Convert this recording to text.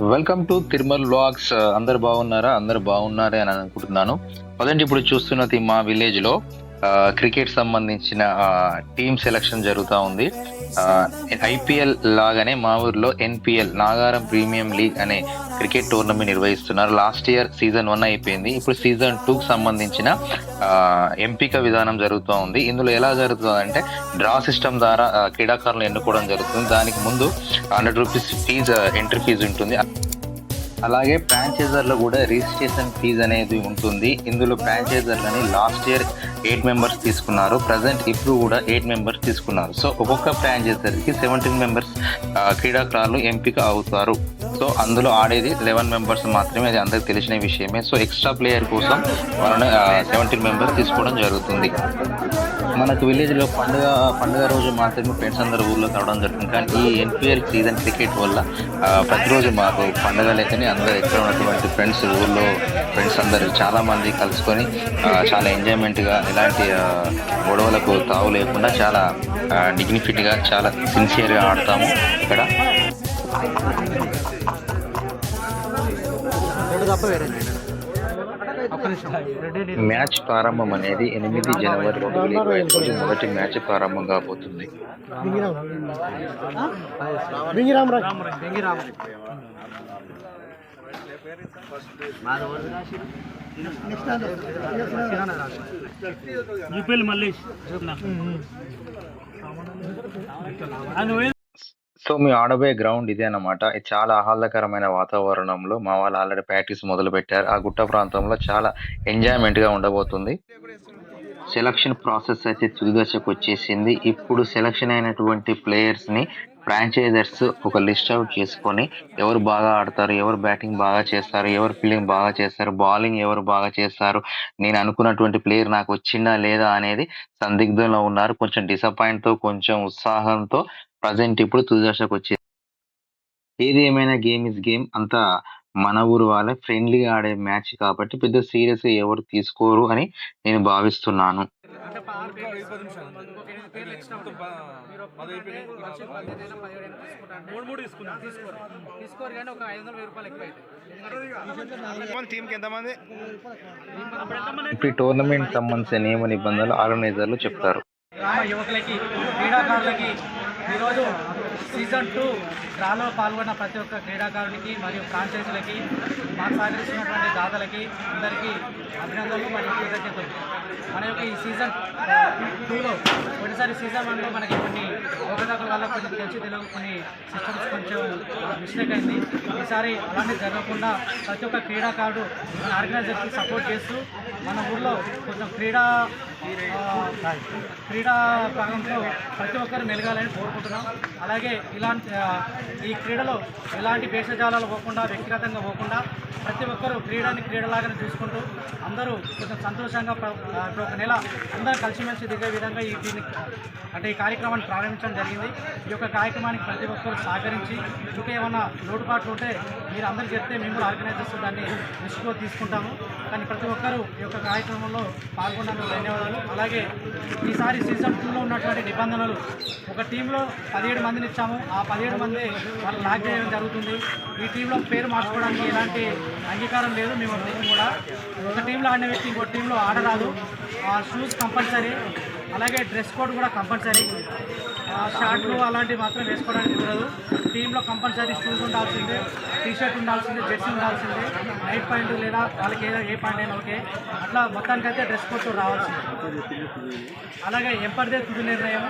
Welcome to Tirumal blogs అందరు బాగున్నారా? అందరు బాగున్నారే అని అనుకుంటున్నాను. పదండి ఇప్పుడు చూస్తున్నది మా విలేజ్లో క్రికెట్ సంబంధించిన టీమ్ సెలక్షన్ జరుగుతూ ఉంది. ఐపీఎల్ లాగానే మా ఊర్లో ఎన్పిఎల్ నాగారం ప్రీమియం లీగ్ అనే క్రికెట్ టోర్నమెంట్ నిర్వహిస్తున్నారు. లాస్ట్ ఇయర్ సీజన్ వన్ అయిపోయింది. ఇప్పుడు సీజన్ టూకి సంబంధించిన ఎంపిక విధానం జరుగుతూ ఉంది. ఇందులో ఎలా జరుగుతుందంటే డ్రా సిస్టమ్ ద్వారా క్రీడాకారులను ఎన్నుకోవడం జరుగుతుంది. దానికి ముందు hundred rupees fee entry fee ఉంటుంది. అలాగే ఫ్రాంచైజర్లో కూడా రిజిస్ట్రేషన్ ఫీజ్ అనేది ఉంటుంది. ఇందులో ఫ్రాంచైజర్లని లాస్ట్ ఇయర్ ఎయిట్ మెంబర్స్ తీసుకున్నారు. ప్రజెంట్ ఇప్పుడు కూడా ఎయిట్ మెంబర్స్ తీసుకున్నారు. సో ఒక్కొక్క ఫ్రాంచైజర్కి సెవెంటీన్ మెంబర్స్ క్రీడాకారులు ఎంపిక అవుతారు. సో అందులో ఆడేది లెవెన్ మెంబర్స్ మాత్రమే అది అందరికి తెలిసిన విషయమే. సో ఎక్స్ట్రా ప్లేయర్ కోసం మనం సెవెంటీన్ మెంబర్స్ తీసుకోవడం జరుగుతుంది. మనకు విలేజ్లో పండుగ పండుగ రోజు మాత్రమే ఫ్రెండ్స్ అందరూ ఊళ్ళో కావడం జరుగుతుంది. కానీ ఈ ఎన్పిఎల్ సీజన్ క్రికెట్ వల్ల ప్రతిరోజు మాకు పండుగ లేకనే అందరూ ఎక్కడ ఉన్నటువంటి ఫ్రెండ్స్ ఊళ్ళో ఫ్రెండ్స్ అందరూ చాలామంది కలుసుకొని చాలా ఎంజాయ్మెంట్గా ఎలాంటి గొడవలకు తావు లేకుండా చాలా డిగ్నిఫిట్గా చాలా సిన్సియర్గా ఆడతాము ఇక్కడ. తప్ప వేరే మ్యాచ్ ప్రారంభం అనేది ఎనిమిది జనవరి రెండు వేల ఇరవై ఐదు రోజు. మొదటి మ్యాచ్ ప్రారంభం కాబోతుంది. మళ్ళీ నువ్వే సో మీ ఆడబోయే గ్రౌండ్ ఇదే అన్నమాట. ఇది చాలా ఆహ్లాదకరమైన వాతావరణంలో మా వాళ్ళు ఆల్రెడీ ప్రాక్టీస్ మొదలు పెట్టారు ఆ గుట్ట ప్రాంతంలో చాలా ఎంజాయ్మెంట్గా ఉండబోతుంది. సెలక్షన్ ప్రాసెస్ అయితే తుది దశకు వచ్చేసింది. ఇప్పుడు సెలక్షన్ అయినటువంటి ప్లేయర్స్ని ఫ్రాంచైజర్స్ ఒక లిస్ట్ అవుట్ చేసుకొని ఎవరు బాగా ఆడతారు ఎవరు బ్యాటింగ్ బాగా చేస్తారు ఎవరు ఫీల్డింగ్ బాగా చేస్తారు బౌలింగ్ ఎవరు బాగా చేస్తారు నేను అనుకున్నటువంటి ప్లేయర్ నాకు వచ్చిందా లేదా అనేది సందిగ్ధంలో ఉన్నారు. కొంచెం డిసప్పాయింట్తో కొంచెం ఉత్సాహంతో ప్రజెంట్ ఇప్పుడు తుది దశకు వచ్చేది ఏది ఏమైనా గేమ్ ఇస్ గేమ్ అంతా మన ఊరు వాళ్ళే ఫ్రెండ్లీగా ఆడే మ్యాచ్ కాబట్టి పెద్ద సీరియస్గా ఎవరు తీసుకోరు అని నేను భావిస్తున్నాను. ఇప్పుడు టోర్నమెంట్ సంబంధించిన నియమ నిబంధనలు ఆర్గనైజర్లు చెప్తారు. యువకులకి క్రీడాకారులకి ఈరోజు సీజన్ టూ డ్రాలో పాల్గొన్న ప్రతి ఒక్క క్రీడాకారునికి మరియు ఫ్రాంచైజీలకి మాకు సహకరిస్తున్నటువంటి దాతలకి అందరికీ అభినందనలు మరియు కృతజ్ఞతలు. మన యొక్క ఈ సీజన్ టూలో ఒకటిసారి సీజన్ వన్లో మనకి కొన్ని అవకతవకల వల్ల కొంచెం తెలిసి తెలియదు కొన్ని సిస్టమ్స్ కొంచెం మిస్టేక్ అయింది. ఈసారి అలాంటి జరగకుండా ప్రతి ఒక్క క్రీడాకారుడు మన ఆర్గనైజర్కి సపోర్ట్ చేస్తూ మన ఊళ్ళో కొంచెం క్రీడా క్రీడా భాగంలో ప్రతి ఒక్కరు మెలగాలని కోరుకుంటున్నాం. అలాగే ఇలాంటి ఈ క్రీడలో ఎలాంటి భేషజాలాలు పోకుండా వ్యక్తిగతంగా పోకుండా ప్రతి ఒక్కరూ క్రీడని క్రీడలాగానే చూసుకుంటూ అందరూ కొంచెం సంతోషంగా ప్ర- ఇప్పుడు ఒక నెల అందరూ కలిసిమెలిసి దిగే విధంగా ఈ దీన్ని అంటే ఈ కార్యక్రమాన్ని ప్రారంభించడం జరిగింది. ఈ యొక్క కార్యక్రమానికి ప్రతి ఒక్కరూ సహకరించి ఇంకా ఏమైనా లోటుపాట్లు ఉంటే మీరు అందరూ చెప్తే మేము కూడా ఆర్గనైజర్స్ దాన్ని దృష్టిలో తీసుకుంటాము. కానీ ప్రతి ఒక్కరూ ఈ యొక్క కార్యక్రమంలో పాల్గొన్నందుకు ధన్యవాదాలు. అలాగే ఈసారి సీజన్ టూలో ఉన్నటువంటి నిబంధనలు ఒక టీంలో పదిహేడు మందిని వచ్చాము. ఆ పదిహేడు మంది వాళ్ళు లాక్ చేయడం జరుగుతుంది. ఈ టీంలో పేరు మార్చుకోవడానికి ఎలాంటి అంగీకారం లేదు. మేము టీం కూడా. ఒక టీంలో ఆడిన వ్యక్తి ఇంకో టీంలో ఆడరాదు. ఆ షూస్ కంపల్సరీ. అలాగే డ్రెస్ కోడ్ కూడా కంపల్సరీ. షార్ట్లు అలాంటివి మాత్రం వేసుకోవడానికి కుదరదు. టీంలో కంపల్సరీ షూస్ ఉండాల్సిందే టీ షర్ట్ ఉండాల్సిందే జెర్సీ ఉండాల్సిందే. నైట్ పాయింట్ లేదా వాళ్ళకి ఏదో ఏ పాయింట్ అయినా ఓకే. అట్లా మొత్తానికైతే డ్రెస్ కోడ్ రావాల్సిందే. అలాగే ఎంపర్దే తుది నిర్ణయం.